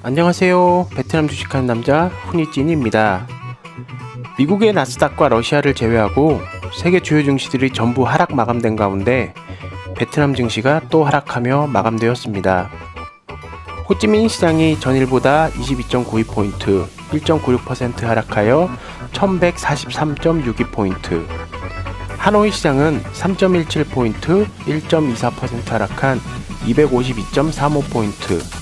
안녕하세요. 베트남 주식하는 남자 훈이찐입니다. 미국의 나스닥과 러시아를 제외하고 세계 주요 증시들이 전부 하락 마감된 가운데 베트남 증시가 또 하락하며 마감되었습니다. 호찌민 시장이 전일보다 22.92포인트, 1.96% 하락하여 1143.62포인트, 하노이 시장은 3.17포인트, 1.24% 하락한 252.35포인트,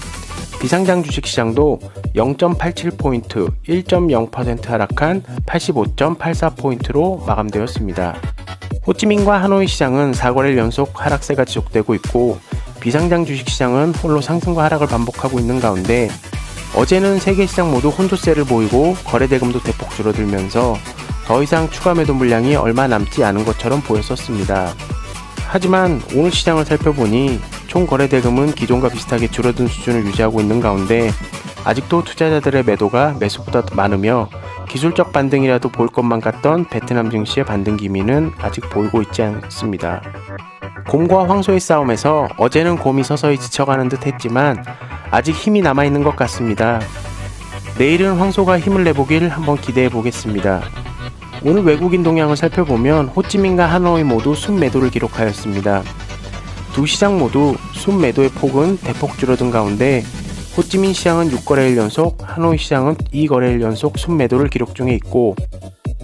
비상장 주식 시장도 0.87포인트, 1.0% 하락한 85.84포인트로 마감되었습니다. 호찌민과 하노이 시장은 4거래일 연속 하락세가 지속되고 있고 비상장 주식 시장은 홀로 상승과 하락을 반복하고 있는 가운데 어제는 세계 시장 모두 혼조세를 보이고 거래 대금도 대폭 줄어들면서 더 이상 추가 매도 물량이 얼마 남지 않은 것처럼 보였었습니다. 하지만 오늘 시장을 살펴보니 총 거래 대금은 기존과 비슷하게 줄어든 수준을 유지하고 있는 가운데 아직도 투자자들의 매도가 매수보다 더 많으며 기술적 반등이라도 보일 것만 같던 베트남 증시의 반등 기미는 아직 보이고 있지 않습니다. 곰과 황소의 싸움에서 어제는 곰이 서서히 지쳐가는 듯 했지만 아직 힘이 남아있는 것 같습니다. 내일은 황소가 힘을 내보길 한번 기대해 보겠습니다. 오늘 외국인 동향을 살펴보면 호찌민과 하노이 모두 순매도를 기록하였습니다. 두 시장 모두 순매도의 폭은 대폭 줄어든 가운데 호찌민 시장은 6거래일 연속, 하노이 시장은 2거래일 연속 순매도를 기록 중에 있고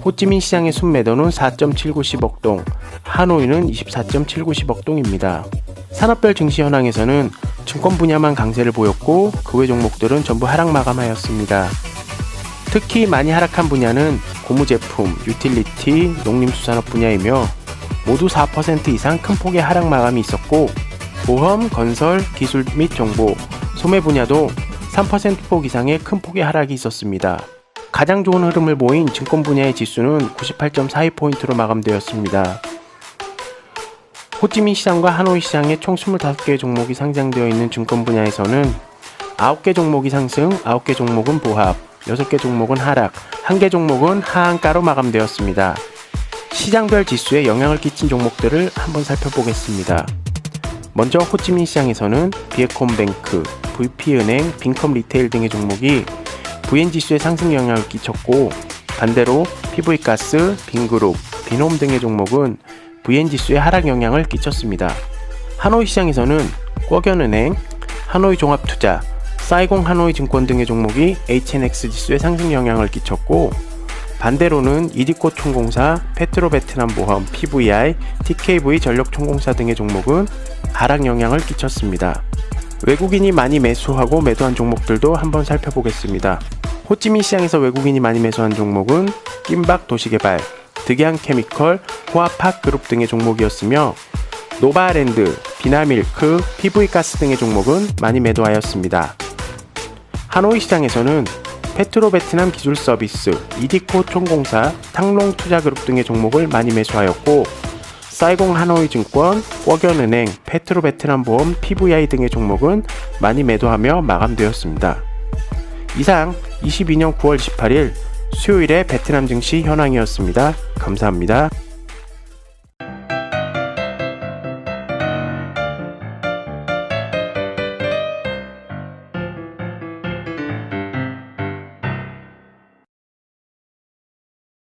호찌민 시장의 순매도는 4.7910억 동, 하노이는 24.7910억 동입니다. 산업별 증시 현황에서는 증권 분야만 강세를 보였고 그 외 종목들은 전부 하락 마감하였습니다. 특히 많이 하락한 분야는 고무제품, 유틸리티, 농림수산업 분야이며 모두 4% 이상 큰 폭의 하락 마감이 있었고 보험, 건설, 기술 및 정보, 소매 분야도 3%폭 이상의 큰 폭의 하락이 있었습니다. 가장 좋은 흐름을 보인 증권 분야의 지수는 98.42포인트로 마감되었습니다. 호찌민 시장과 하노이 시장의 총 25개의 종목이 상장되어 있는 증권 분야에서는 9개 종목이 상승, 9개 종목은 보합, 6개 종목은 하락, 1개 종목은 하한가로 마감되었습니다. 시장별 지수에 영향을 끼친 종목들을 한번 살펴보겠습니다. 먼저 호찌민 시장에서는 비에콤뱅크, VP은행, 빈컴 리테일 등의 종목이 VN 지수에 상승 영향을 끼쳤고 반대로 PV가스, 빈그룹, 빈홈 등의 종목은 VN 지수에 하락 영향을 끼쳤습니다. 하노이 시장에서는 꿔견은행, 하노이 종합투자, 사이공 하노이 증권 등의 종목이 HNX 지수에 상승 영향을 끼쳤고 반대로는 이디코 총공사, 페트로 베트남 보험, PVI, TKV 전력 총공사 등의 종목은 하락 영향을 끼쳤습니다. 외국인이 많이 매수하고 매도한 종목들도 한번 살펴보겠습니다. 호찌민 시장에서 외국인이 많이 매수한 종목은 낀박 도시개발, 득양 케미컬, 호아팍 그룹 등의 종목이었으며 노바랜드, 비나밀크, PV가스 등의 종목은 많이 매도하였습니다. 하노이 시장에서는 페트로 베트남 기술 서비스, 이디코 총공사, 탕롱 투자그룹 등의 종목을 많이 매수하였고 사이공 하노이 증권, 꿔견은행, 페트로 베트남 보험, PVI 등의 종목은 많이 매도하며 마감되었습니다. 이상 22년 9월 18일 수요일의 베트남 증시 현황이었습니다. 감사합니다.